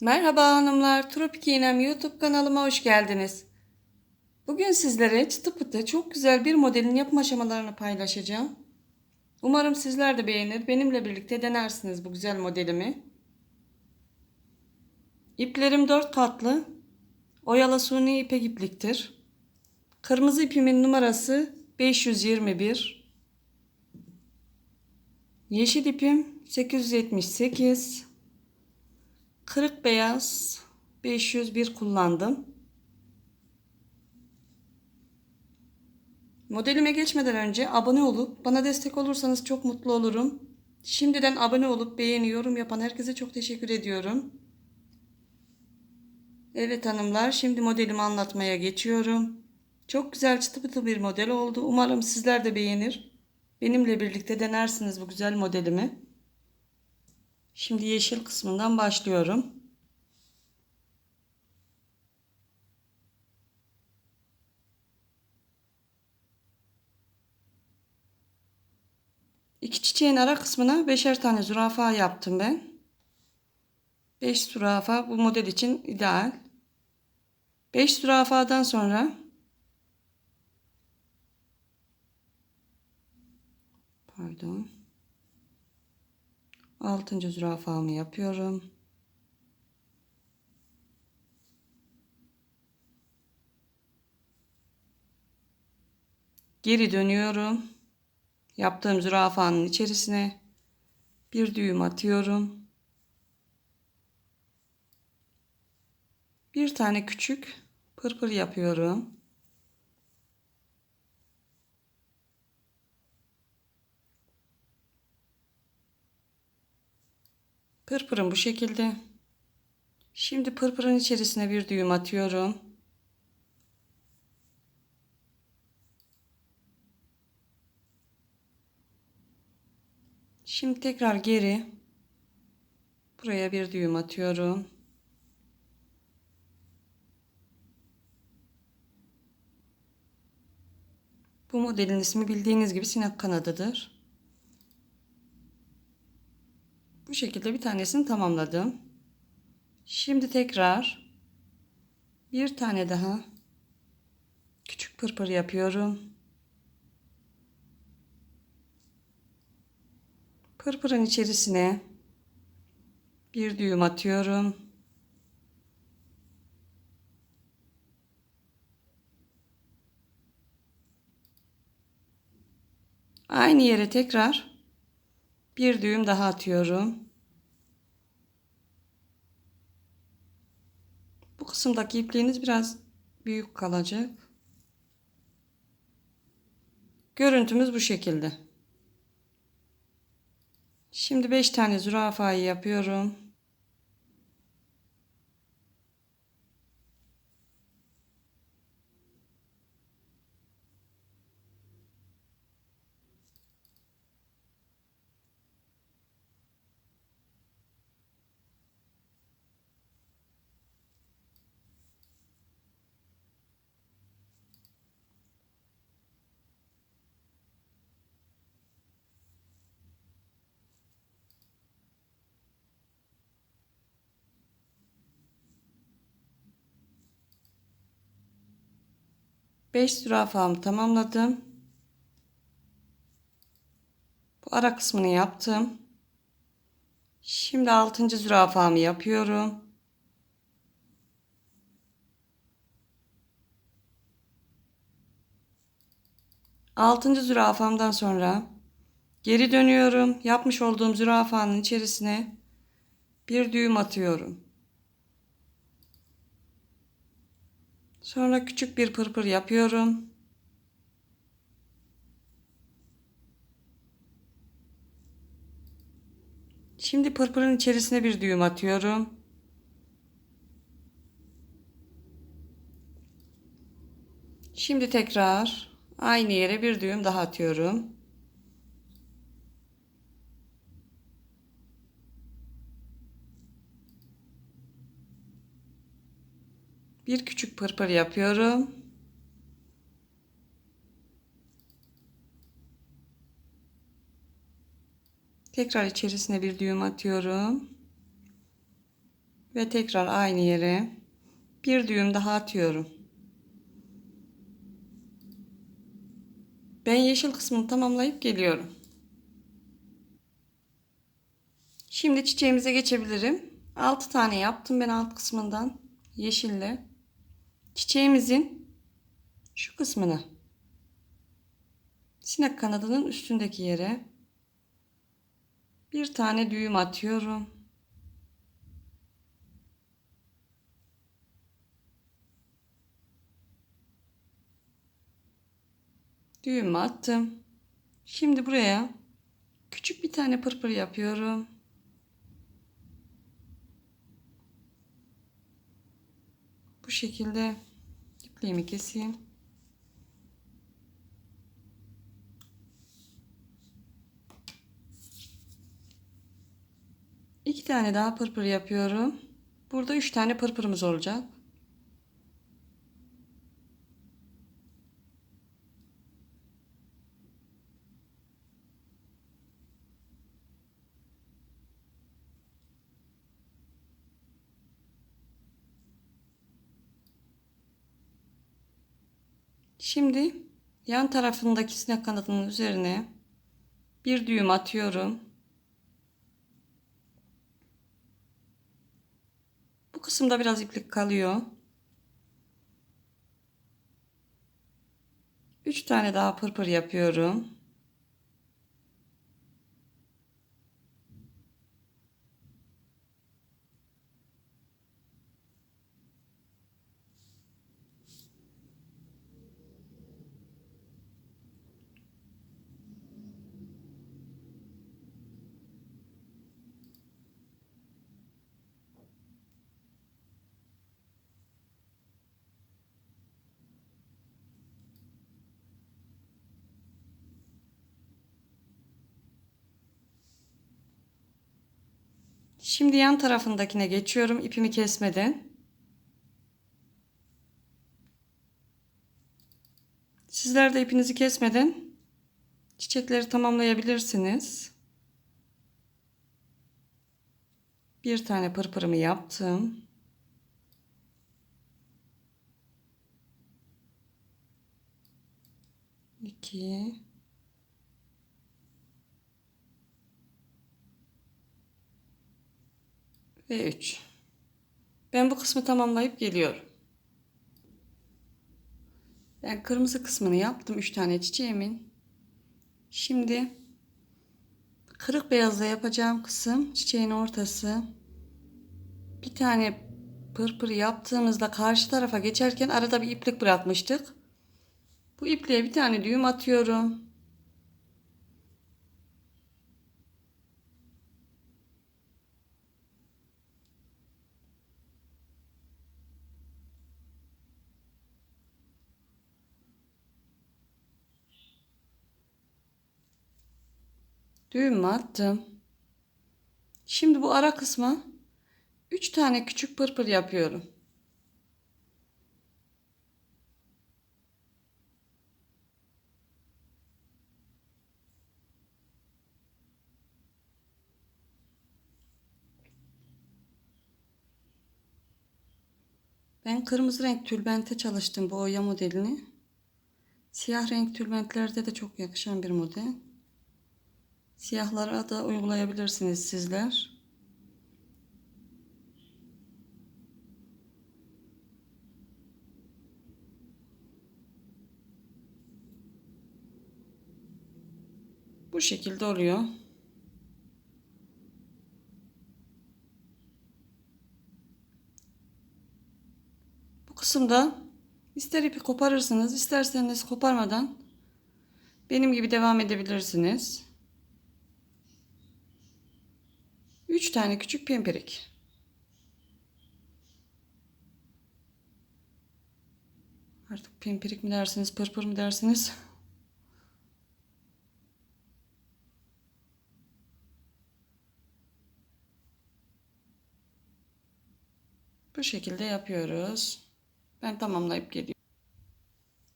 Merhaba hanımlar, Tropik İğnem YouTube kanalıma hoş geldiniz. Bugün sizlere çıtı pıtı çok güzel bir modelin yapım aşamalarını paylaşacağım. Umarım sizler de beğenir, benimle birlikte denersiniz bu güzel modelimi. İplerim 4 katlı, oyalı suni ipek ipliktir. Kırmızı ipimin numarası 521. Yeşil ipim 878. Kırık beyaz 501 kullandım. Modelime geçmeden önce abone olup bana destek olursanız çok mutlu olurum. Şimdiden abone olup beğeni yorum yapan herkese çok teşekkür ediyorum. Evet hanımlar şimdi modelimi anlatmaya geçiyorum. Çok güzel çıtı pıtı bir model oldu. Umarım sizler de beğenir. Benimle birlikte denersiniz bu güzel modelimi. Şimdi yeşil kısmından başlıyorum. İki çiçeğin ara kısmına beşer tane zürafa yaptım ben. Beş zürafa bu model için ideal. Beş zürafadan sonra pardon Altıncı zürafamı yapıyorum. Geri dönüyorum. Yaptığım zürafanın içerisine bir düğüm atıyorum. Bir tane küçük pırpır yapıyorum. Pırpırım bu şekilde. Şimdi pırpırın içerisine bir düğüm atıyorum. Şimdi tekrar geri buraya bir düğüm atıyorum. Bu modelin ismi bildiğiniz gibi sinek kanadıdır. Bu şekilde bir tanesini tamamladım. Şimdi tekrar bir tane daha küçük pırpır yapıyorum. Pırpırın içerisine bir düğüm atıyorum. Aynı yere tekrar bir düğüm daha atıyorum. Bu kısımdaki ipliğiniz biraz büyük kalacak. Görüntümüz bu şekilde. Şimdi 5 tane zürafayı yapıyorum. Beş zürafamı tamamladım. Bu ara kısmını yaptım. Şimdi altıncı zürafamı yapıyorum. Altıncı zürafamdan sonra geri dönüyorum. Yapmış olduğum zürafanın içerisine bir düğüm atıyorum. Sonra küçük bir pırpır yapıyorum. Şimdi pırpırın içerisine bir düğüm atıyorum. Şimdi tekrar aynı yere bir düğüm daha atıyorum. Bir küçük pırpır yapıyorum. Tekrar içerisine bir düğüm atıyorum. Ve tekrar aynı yere bir düğüm daha atıyorum. Ben yeşil kısmını tamamlayıp geliyorum. Şimdi çiçeğimize geçebilirim. 6 tane yaptım ben alt kısmından yeşille. Çiçeğimizin şu kısmını sinek kanadının üstündeki yere bir tane düğüm atıyorum. Düğüm attım. Şimdi buraya küçük bir tane pırpır yapıyorum. Bu şekilde ipliğimi keseyim. İki tane daha pırpır yapıyorum. Burada üç tane pırpırımız olacak. Şimdi yan tarafındaki sinek kanadının üzerine bir düğüm atıyorum. Bu kısımda biraz iplik kalıyor. 3 tane daha pırpır yapıyorum. Şimdi yan tarafındakine geçiyorum ipimi kesmeden. Sizler de ipinizi kesmeden çiçekleri tamamlayabilirsiniz. Bir tane pırpırımı yaptım. İki. Ve 3. Ben bu kısmı tamamlayıp geliyorum. Ben kırmızı kısmını yaptım 3 tane çiçeğimin. Şimdi kırık beyazla yapacağım kısım çiçeğin ortası. Bir tane pırpır yaptığımızda karşı tarafa geçerken arada bir iplik bırakmıştık. Bu ipliğe bir tane düğüm atıyorum. Düğüm attım. Şimdi bu ara kısma 3 tane küçük pırpır yapıyorum. Ben kırmızı renk tülbente çalıştım bu oya modelini. Siyah renk tülbentlerde de çok yakışan bir model. Siyahlara da uygulayabilirsiniz sizler. Bu şekilde oluyor. Bu kısımda ister ipi koparırsınız, isterseniz koparmadan benim gibi devam edebilirsiniz. 3 tane küçük pempirik. Artık pempirik mi dersiniz, pırpır mı dersiniz? Bu şekilde yapıyoruz. Ben tamamlayıp geliyorum.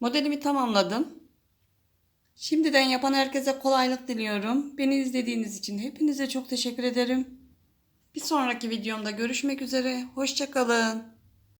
Modelimi tamamladım. Şimdiden yapan herkese kolaylık diliyorum. Beni izlediğiniz için hepinize çok teşekkür ederim. Bir sonraki videomda görüşmek üzere. Hoşçakalın.